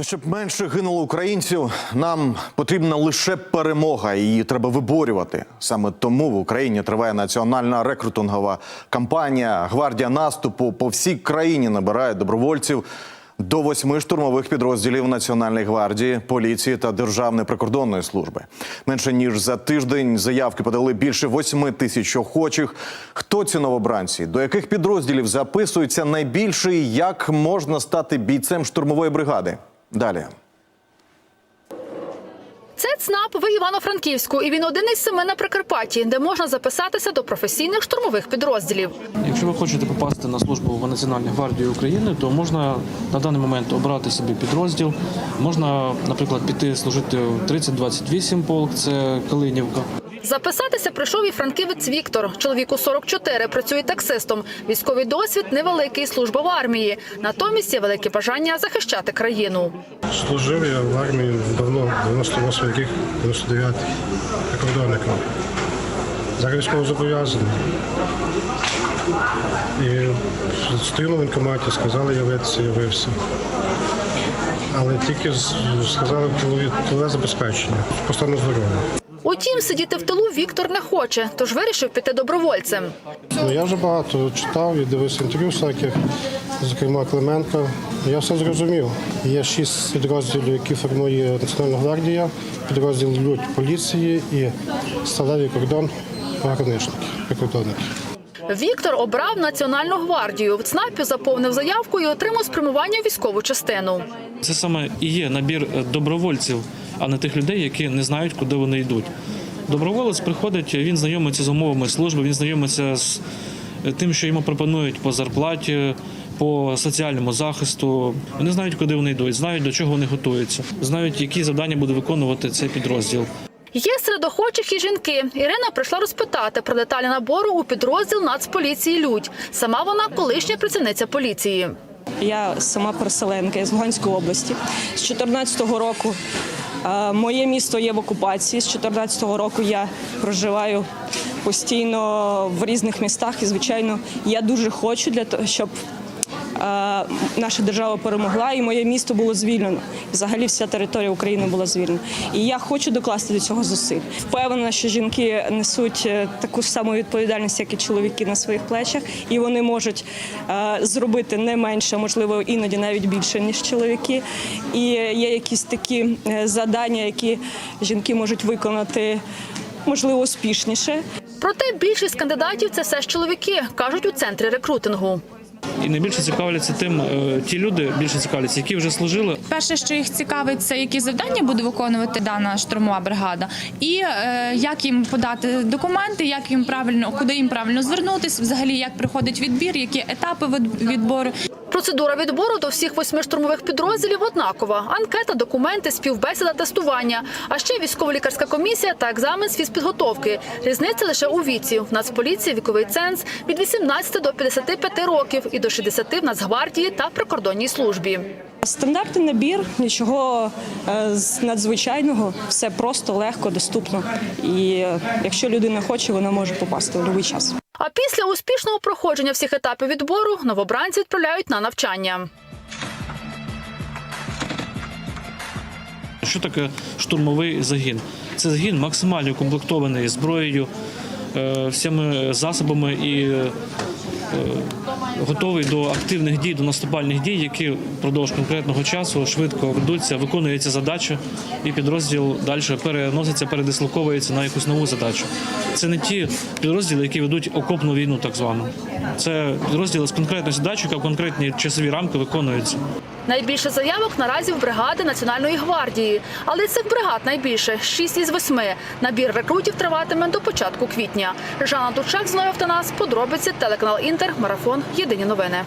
Та щоб менше гинуло українців, нам потрібна лише перемога. і Її треба виборювати. Саме тому в Україні триває національна рекрутингова кампанія. Гвардія наступу по всій країні набирає добровольців до восьми штурмових підрозділів Національної гвардії, поліції та Державної прикордонної служби. Менше ніж за тиждень заявки подали більше восьми тисяч охочих. Хто ці новобранці? До яких підрозділів записуються найбільше? Як можна стати бійцем штурмової бригади? Далі. Це ЦНАП в Івано-Франківську, і він один із семи на Прикарпатті, де можна записатися до професійних штурмових підрозділів. Якщо ви хочете попасти на службу в Національній гвардії України, то можна на даний момент обрати собі підрозділ. Можна, наприклад, піти служити в 3028 полк, це Калинівка. Записатися прийшов і франківець Віктор. Чоловіку 44, працює таксистом. Військовий досвід невеликий, служба в армії. Натомість є велике бажання захищати країну. Служив я в армії давно, 98 рік, 99 прикордонником. Зараз військово зобов'язаний. І стою на воєнкоматі, сказали явитися, явився. Але тільки сказали в тилові- тилове забезпечення по стану здоров'я. Утім, сидіти в тилу Віктор не хоче, тож вирішив піти добровольцем. Ну, я вже багато читав і дивився інтерв'ю всяких, зокрема Клименка. Я все зрозумів. Є шість підрозділів, які формує Національна гвардія, підрозділ Людь поліції і сталевий кордон пограничники, прикордонники. Віктор обрав Національну гвардію. В ЦНАПі заповнив заявку і отримав спрямування в військову частину. Це саме і є набір е, добровольців, а не тих людей, які не знають, куди вони йдуть. Доброволець приходить, він знайомиться з умовами служби, він знайомиться з е, тим, що йому пропонують по зарплаті, по соціальному захисту. Вони знають, куди вони йдуть, знають, до чого вони готуються, знають, які завдання буде виконувати цей підрозділ. Є серед охочих і жінки. Ірина прийшла розпитати про деталі набору у підрозділ Нацполіції Людь. Сама вона колишня працівниця поліції. Я сама переселенка я з Луганської області. З 2014 року моє місто є в окупації. З 2014 року я проживаю постійно в різних містах. І, звичайно, я дуже хочу для того, щоб наша держава перемогла і моє місто було звільнено. Взагалі вся територія України була звільнена. І я хочу докласти до цього зусиль. Впевнена, що жінки несуть е, таку ж саму відповідальність, як і чоловіки на своїх плечах, і вони можуть е, зробити не менше, можливо, іноді навіть більше ніж чоловіки. І є якісь такі е, завдання, які жінки можуть виконати. Можливо, успішніше, Проте більшість кандидатів це все ж чоловіки, кажуть у центрі рекрутингу. І найбільше цікавляться тим, е, ті люди більше цікавляться, які вже служили Перше, що їх цікавить, це які завдання буде виконувати дана штурмова бригада, і е, як їм подати документи, як їм правильно, куди їм правильно звернутися, взагалі як приходить відбір, які етапи від- відбору. Процедура відбору до всіх восьми штурмових підрозділів однакова: анкета, документи, співбесіда, тестування. А ще військово-лікарська комісія та екзамен з фізпідготовки. Різниця лише у віці. В Нацполіції віковий ценз від 18 до 55 років і до 60 в Нацгвардії та прикордонній службі. Стандартний набір, нічого е, надзвичайного, все просто, легко, доступно. І е, якщо людина хоче, вона може попасти в будь-який час. А після успішного проходження всіх етапів відбору новобранці відправляють на навчання. Що таке штурмовий загін? Це загін максимально укомплектований зброєю, е, всіми засобами і готовий до активних дій, до наступальних дій, які впродовж конкретного часу швидко ведуться, виконується задача, і підрозділ далі переноситься, передислоковується на якусь нову задачу. Це не ті підрозділи, які ведуть окопну війну, так звану. Це розділи з конкретною задачею, яка в конкретні часові рамки виконується. Найбільше заявок наразі в бригади Національної гвардії. Але цих бригад найбільше шість із восьми. Набір рекрутів триватиме до початку квітня. Жанна Турчак, Зноєв Автонас, нас. Подробиці телеканал Інтер. Марафон. Єдині новини.